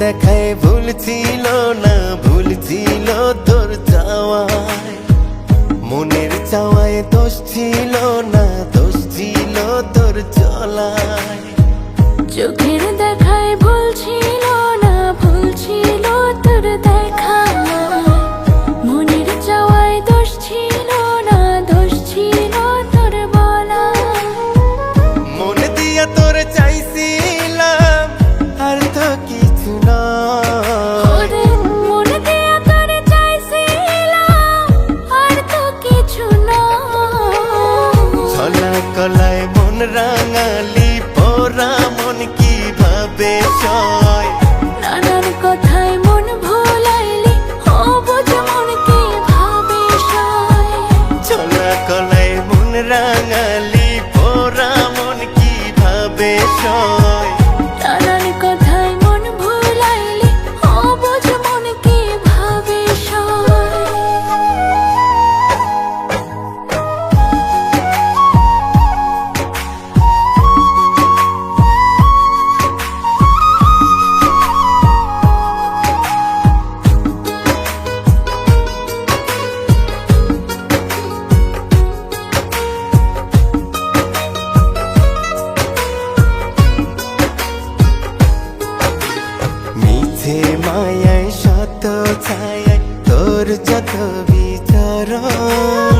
দেখায় ভুলছিল না ভুলছিল তোর চাওয়ায় মনের চাওয়ায় দোষ ছিল না, দোষ ছিল তোর চলায়। চোখের দেখায় ভুল কলাই মন রাঙা মায়ায় শত ছায় তোর যত বিচরণ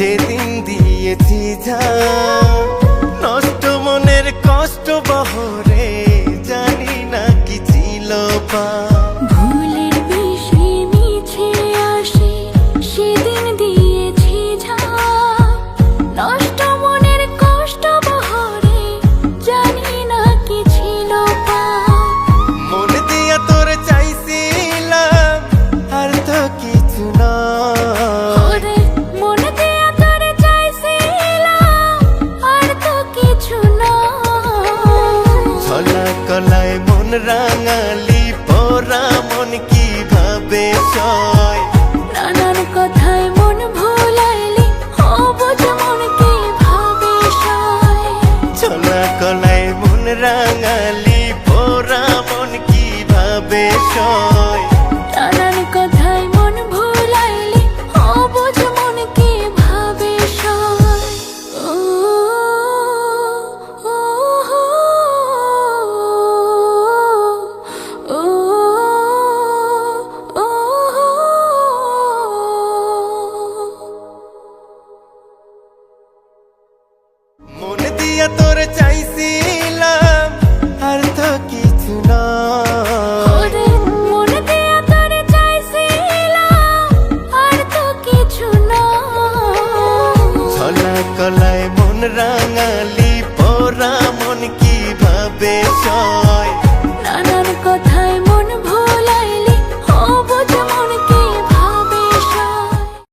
সেদিন দিয়েছি যা। নষ্ট মনের কষ্ট বহরে জানি না কি ছিল পা রাঙালি beijou